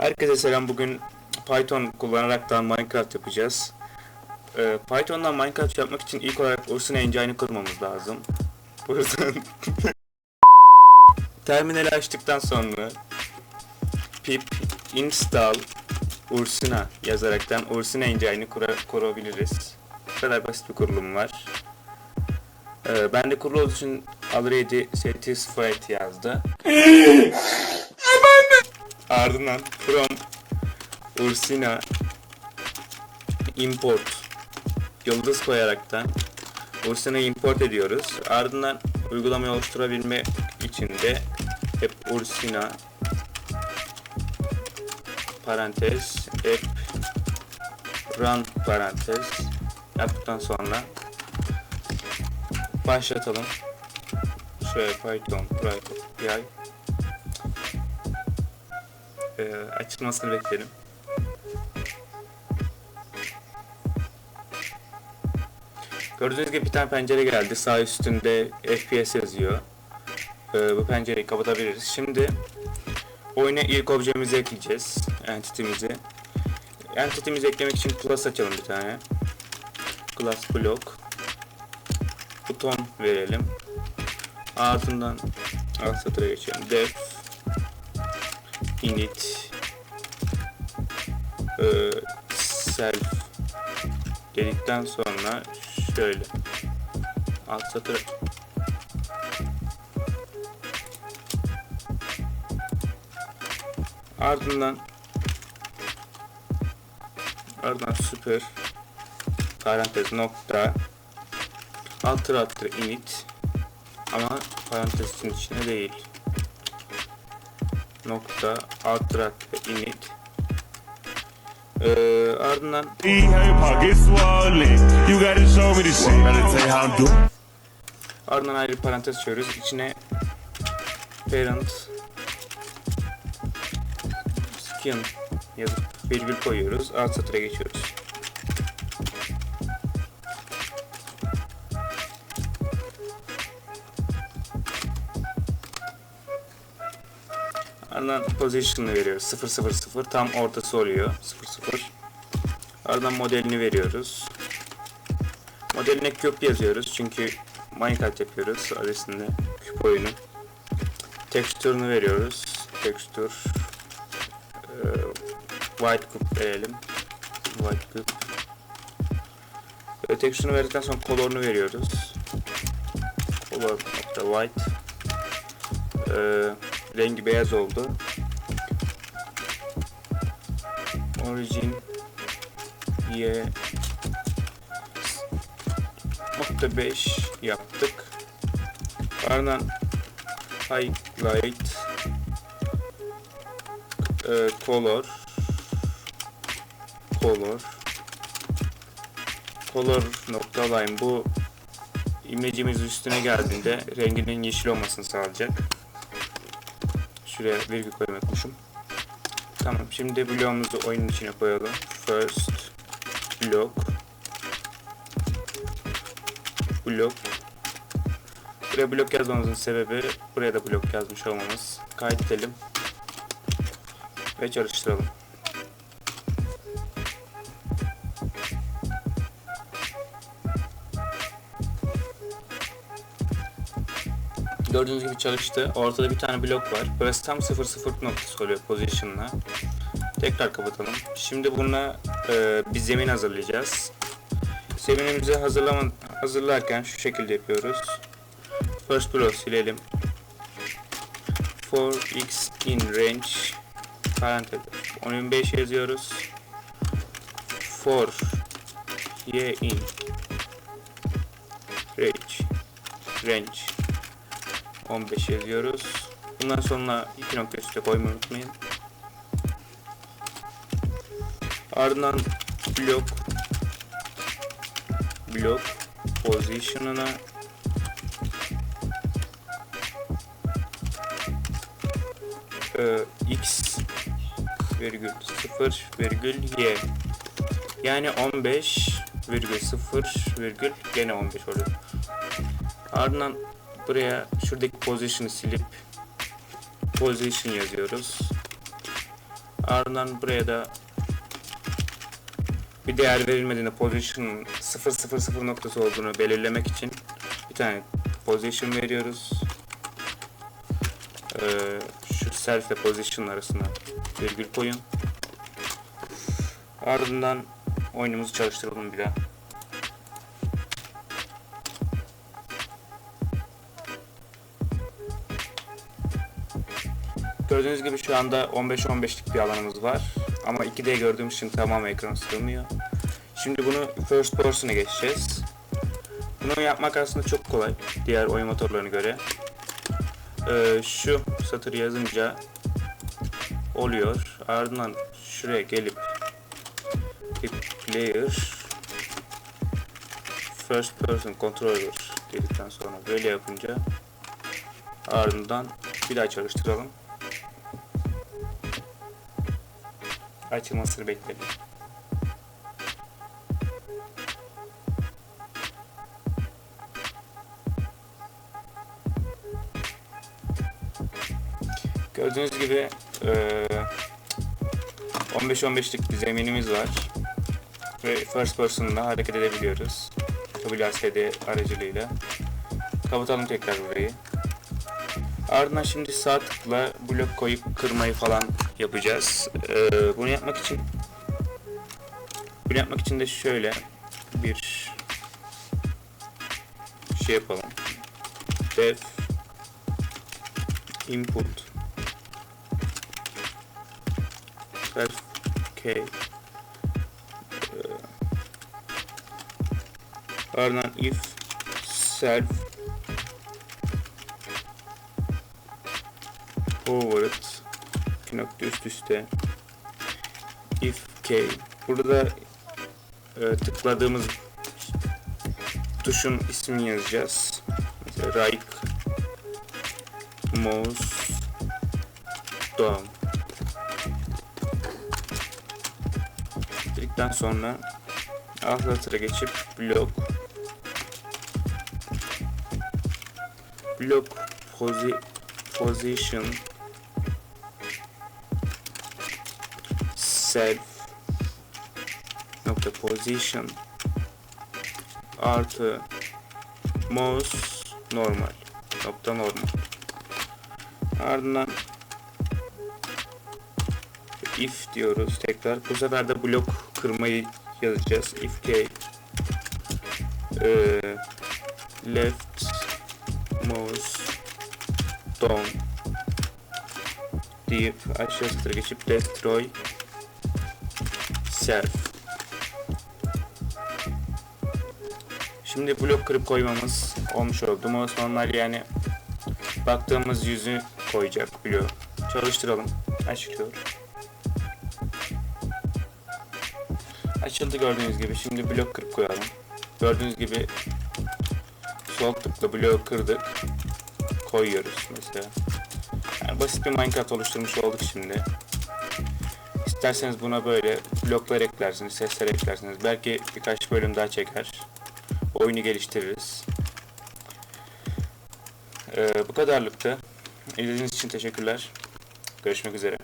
Herkese selam. Bugün Python kullanaraktan Minecraft yapacağız. Ee, Python'dan Minecraft yapmak için ilk olarak Ursun Engine'ı kurmamız lazım. Bu yüzden terminali açtıktan sonra pip install Ursuna yazaraktan Ursun Engine'ı kura- kurabiliriz. Bu kadar basit bir kurulum var. Ee, ben de kurulu için already satisfied yazdı. Ardından from Ursina import yıldız koyaraktan Ursina'yı import ediyoruz. Ardından uygulamayı oluşturabilme için de hep Ursina parantez app run parantez yaptıktan sonra başlatalım. Şöyle Python private API e, açılmasını bekleyelim. Gördüğünüz gibi bir tane pencere geldi. Sağ üstünde FPS yazıyor. E, bu pencereyi kapatabiliriz. Şimdi oyuna ilk objemizi ekleyeceğiz. Entity'mizi. Entity'mizi eklemek için class açalım bir tane. Class block. Buton verelim. Ardından alt satıra geçelim. Def init e, self dedikten sonra şöyle. Alt satır. Ardından ardından süper. Parantez nokta. Alt altı init. Ama parantezin içine değil. Nokta alt init ee, ardından ardından ayrı parantez açıyoruz. İçine parent skin yazıp virgül koyuyoruz. Alt satıra geçiyoruz Ardından position'ı veriyoruz. 000 tam ortası oluyor. 00. Ardından modelini veriyoruz. Modeline küp yazıyoruz çünkü Minecraft yapıyoruz adresinde küp oyunu. Tekstürünü veriyoruz. Tekstür e, white küp verelim. White küp. E, tekstürünü verdikten sonra color'unu veriyoruz. Color white. E, rengi beyaz oldu. Origin y nokta 5 yaptık. Ardından highlight e, color color color nokta line bu imlecimiz üstüne geldiğinde renginin yeşil olmasını sağlayacak. Şuraya virgül koymayı. Tamam şimdi bloğumuzu oyunun içine koyalım. First block blok Buraya blok yazmamızın sebebi buraya da blok yazmış olmamız. Kaydedelim ve çalıştıralım. Gördüğünüz gibi çalıştı. Ortada bir tane blok var. Burası tam 0-0 noktası oluyor position'la. Tekrar kapatalım. Şimdi buna e, bir zemin hazırlayacağız. Zeminimizi hazırlama, hazırlarken şu şekilde yapıyoruz. First block silelim. For x in range parantez 1025 yazıyoruz. For y in range range 15 yazıyoruz. Bundan sonra iki nokta üstte koymayı unutmayın. Ardından blok blok position'ına e, x virgül 0 virgül y yani 15 virgül 0 virgül gene 15 oluyor. Ardından buraya şuradaki position'ı silip position yazıyoruz. Ardından buraya da bir değer verilmediğinde position 000 noktası olduğunu belirlemek için bir tane position veriyoruz. Ee, şu self ile position arasına virgül koyun. Ardından oyunumuzu çalıştıralım bir daha. Gördüğünüz gibi şu anda 15-15'lik bir alanımız var. Ama 2D gördüğümüz için tamam ekran sığmıyor. Şimdi bunu first person'a geçeceğiz. Bunu yapmak aslında çok kolay diğer oyun motorlarına göre. Ee, şu satırı yazınca oluyor. Ardından şuraya gelip player first person controller dedikten sonra böyle yapınca ardından bir daha çalıştıralım. Açılmasını bekledim. Gördüğünüz gibi eee, 15-15'lik bir zeminimiz var. Ve first person'da hareket edebiliyoruz. WASD aracılığıyla. Kapatalım tekrar burayı. Ardından şimdi sağ tıkla blok koyup kırmayı falan yapacağız. Ee, bunu yapmak için bunu yapmak için de şöyle bir şey yapalım. Def input self k Ee, ardından if self forward. İki nokta üst üste. İf k. Burada e, tıkladığımız tuşun ismini yazacağız. Mesela right mouse down dedikten sonra satıra geçip blok. Blok posi position self nokta position artı mouse normal. Nokta normal. Ardından if diyoruz. Tekrar bu sefer de blok kırmayı yazacağız. İf k eee, left mouse down deyip aşağı geçip destroy self Şimdi blok kırıp koymamız olmuş oldu. Normal yani baktığımız yüzü koyacak blok. Çalıştıralım. Açılıyor. Açıldı gördüğünüz gibi. Şimdi blok kırıp koyalım. Gördüğünüz gibi sol tıkla bloğu kırdık. Koyuyoruz mesela. Yani basit bir Minecraft oluşturmuş olduk şimdi. İsterseniz buna böyle bloklar eklersiniz, sesler eklersiniz. Belki birkaç bölüm daha çeker. Oyunu geliştiririz. Ee, bu kadarlıktı. İzlediğiniz için teşekkürler. Görüşmek üzere.